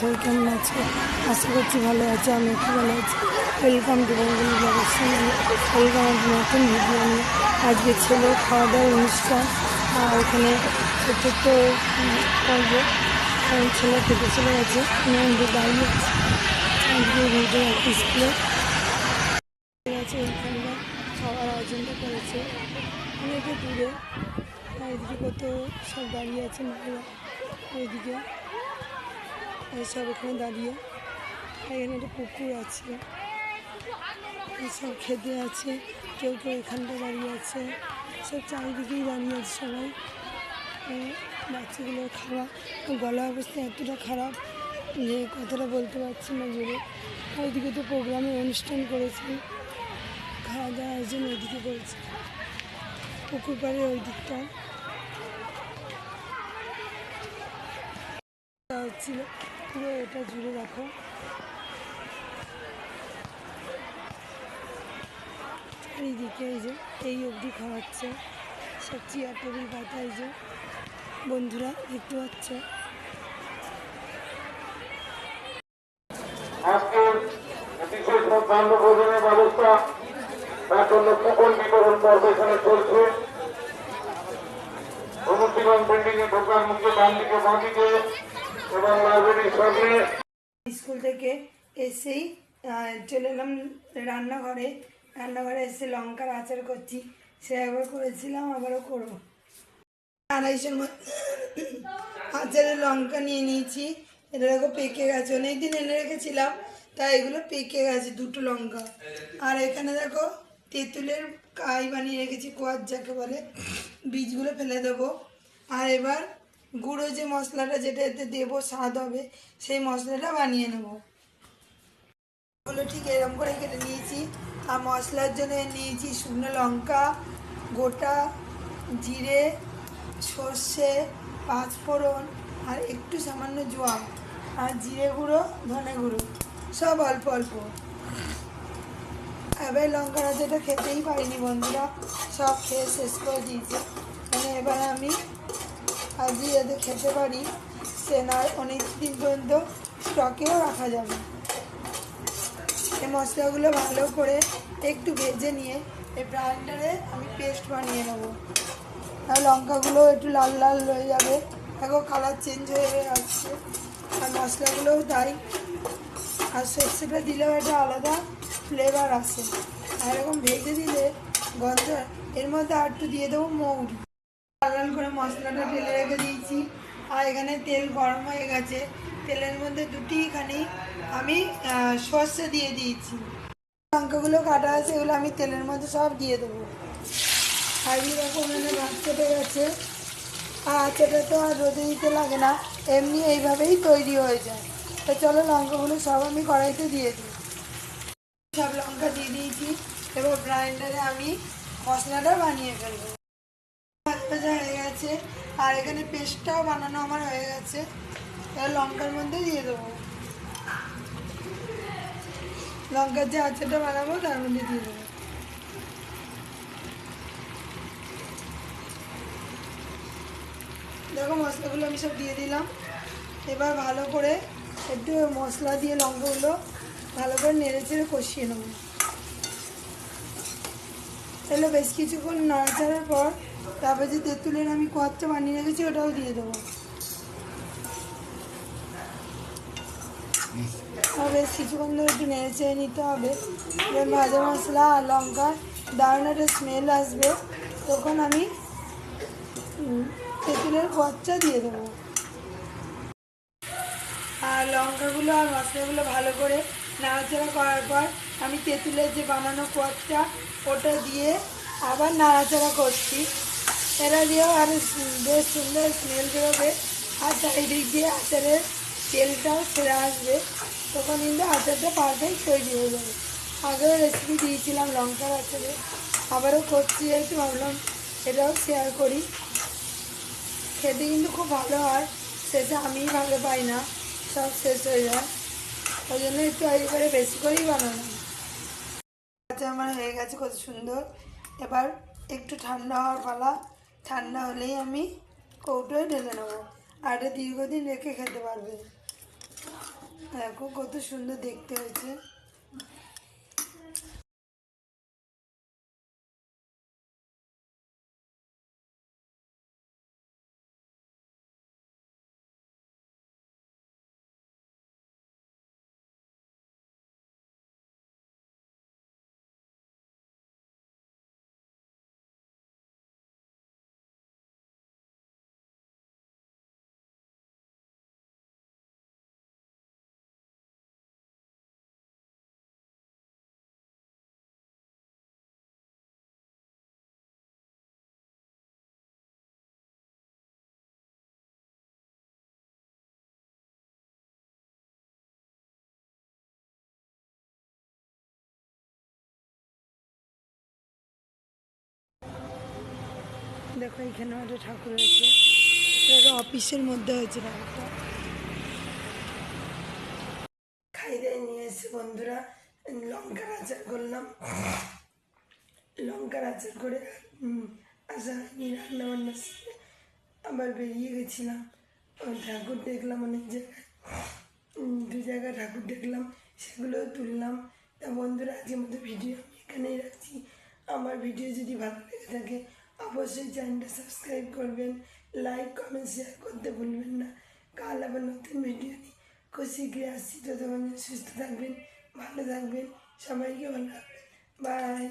সবাই কেমন আছে? আশা করছি ভালো আছে আমি একটু ভালো আছি। ওয়েলকাম টু বেঙ্গলি ব্লগের সঙ্গে ওয়েলকাম নতুন ভিডিও নিয়ে আজকে ছিল খাওয়া দাওয়ার অনুষ্ঠান। আর ওখানে ছোট্ট পর্ব। ছেলে খেতে চলে গেছে। মেয়েদের দাঁড়িয়ে আজকে ভিডিও স্কুলে আছে খাওয়ার আয়োজনটা করেছে। অনেকে দূরে। এদিকে কত সব দাঁড়িয়ে আছে মহিলা ওইদিকে সব এখানে দাঁড়িয়ে। এখানে একটা পুকুর আছে। সব খেতে আছে। কেউ কেউ এখানটা দাঁড়িয়ে আছে। সব চারিদিকেই দাঁড়িয়ে আছে সবাই। আর বাচ্চাগুলোর খাওয়া। গলা অবস্থা এতটা খারাপ যে কথাটা বলতে পারছি না জোরে। ওইদিকে তো প্রোগ্রামে অনুষ্ঠান করেছি। খাওয়া দাওয়া আয়োজন ওইদিকে করেছে। পুকুর পাড়ের ওই দিকটা। ছিল পুরো এটা জুড়ে রাখো। এইদিকে এই যে, এই অবধি খাওয়াচ্ছে। সব চেয়ার টেবিল পাতা, এই যে, বন্ধুরা দেখতে পাচ্ছ। ব্যবস্থা ঢোকার মুখে ডান দিকে বাঁ স্কুল থেকে এসেই চলে এলাম রান্নাঘরে। রান্নাঘরে এসে লঙ্কার আচার করছি। সে একবার করেছিলাম, আবারও করব। আড়াইশোর আচারের লঙ্কা নিয়ে নিয়েছি। এটা দেখো পেকে গেছে, অনেকদিন এনে রেখেছিলাম, তাই এগুলো পেকে গেছে, দুটো লঙ্কা। আর এখানে দেখো তেঁতুলের কাই বানিয়ে রেখেছি কোয়ার যাকে বলে, বীজগুলো ফেলে দেবো। আর এবার গুঁড়ো যে মশলাটা যেটা এতে দেবো, স্বাদ হবে, সেই মশলাটা বানিয়ে নেব। ওগুলো ঠিক এরকম করে কেটে নিয়েছি। আর মশলার জন্য নিয়েছি শুকনো লঙ্কা, গোটা জিরে, সর্ষে, পাঁচফোড়ন, আর একটু সামান্য জোয়ান, আর জিরে গুঁড়ো, ধনে গুঁড়ো, সব অল্প অল্প। এবার লঙ্কা রাজাটা খেতেই পারিনি বন্ধুরা, সব খেয়ে শেষ করে দিয়েছে। মানে এবার আমি আজই যাতে খেতে পারি, সে না অনেক দিন পর্যন্ত স্টকেও রাখা যাবে। এই মশলাগুলো ভালো করে একটু ভেজে নিয়ে এই ব্রাইন্ডারে আমি পেস্ট বানিয়ে নেব। আর লঙ্কাগুলো একটু লাল লাল হয়ে যাবে। দেখো কালার চেঞ্জ হয়ে আসছে আর মশলাগুলোও তাই। আর সর্ষেটা দিলেও একটা আলাদা ফ্লেভার আসে। আর এরকম ভেজে দিলে গন্ধ এর মধ্যে আর একটু দিয়ে দেবো মৌরি। লাল করে মশলাটা ঢেলে রেখে দিয়েছি। আর এখানে তেল গরম হয়ে গেছে। তেলের মধ্যে দুটিখানি আমি সর্ষে দিয়ে দিয়েছি। লঙ্কাগুলো কাটা আছে, এগুলো আমি তেলের মধ্যে সব দিয়ে দেবো। আর এরকম মানে ভাত কেটে গেছে। আর আচারটা তো আর রোদে দিতে লাগে না, এমনি এইভাবেই তৈরি হয়ে যায়। তো চলো লঙ্কাগুলো সব আমি কড়াইতে দিয়ে দিই। সব লঙ্কা দিয়ে দিয়েছি। এবার গ্রাইন্ডারে আমি মশলাটা বানিয়ে ফেলব। ভাজা হয়ে গেছে, আর এখানে পেস্টটাও বানানো আমার হয়ে গেছে। এবার লঙ্কার মধ্যে দিয়ে দেবো। লঙ্কার যে আচারটা বানাবো, তার মধ্যে দিয়ে দেবো। দেখো মশলাগুলো আমি সব দিয়ে দিলাম। এবার ভালো করে একটু মশলা দিয়ে লঙ্কাগুলো ভালো করে নেড়ে চেড়ে কষিয়ে নেব। তাহলে বেশ কিছুক্ষণ নাড়াচাড়ার পর তারপর যে তেঁতুলের আমি কোয়ারটা বানিয়ে রেখেছি, ওটাও দিয়ে দেবো। বেশ কিছুক্ষণ ধরে একটু নেড়ে চেড়ে নিতে হবে। ভাজা মশলা আর লঙ্কা, দারুণ একটা স্মেল আসবে। তখন আমি তেঁতুলের কোয়ারটা দিয়ে দেবো। আর লঙ্কাগুলো আর মশলাগুলো ভালো করে নাড়াচাড়া করার পর আমি তেঁতুলের যে বানানো কোয়ারটা ওটা দিয়ে আবার নাড়াচাড়া করছি। এটা দিয়েও আর বেশ সুন্দর স্মেল বেরোবে আর চারিদিক দিয়ে আচারের তেলটাও ছেড়ে আসবে। তখন কিন্তু আচারটা পারফেক্ট তৈরি হয়ে যাবে। আগেও রেসিপি দিয়েছিলাম লঙ্কার আচারে। আবারও করছি যেহেতু ভাবলাম এটাও শেয়ার করি। খেতে কিন্তু খুব ভালো হয়। সেটা আমিই ভালো পাই না। সব শেষ হয়ে যায়। ওই জন্য একটু এবারে বেশি করেই বানানো আচ্ছা আমার হয়ে গেছে কত সুন্দর। এবার একটু ঠান্ডা হওয়ার পালা। ঠান্ডা হলেই আমি কৌটোয় ঢেলে নেব। আর দীর্ঘদিন রেখে খেতে পারবে। দেখো কত সুন্দর দেখতে হয়েছে। দেখো, এখানে একটা ঠাকুর হয়েছে এটা অফিসের মধ্যে হয়েছে ঠাকুরটা খাই নিয়ে এসে বন্ধুরা লঙ্কার আচার করলাম। লঙ্কার আচার করে আসা হয়নি রান্না বান্না আবার বেরিয়ে গেছিলাম। ঠাকুর দেখলাম অনেক জায়গায়। দু জায়গায় ঠাকুর দেখলাম সেগুলোও তুললাম। তা বন্ধুরা, আজকের মতো ভিডিও আমি এখানেই রাখছি। আমার ভিডিও যদি ভালো লেগে থাকে অবশ্যই চ্যানেলটা সাবস্ক্রাইব করবেন লাইক কমেন্ট শেয়ার করতে ভুলবেন না। কাল আবার নতুন ভিডিও নিয়ে খুশি গিয়ে আসছি। তো সুস্থ থাকবেন, ভালো থাকবেন। সবাইকে ভালো থাকবেন বাই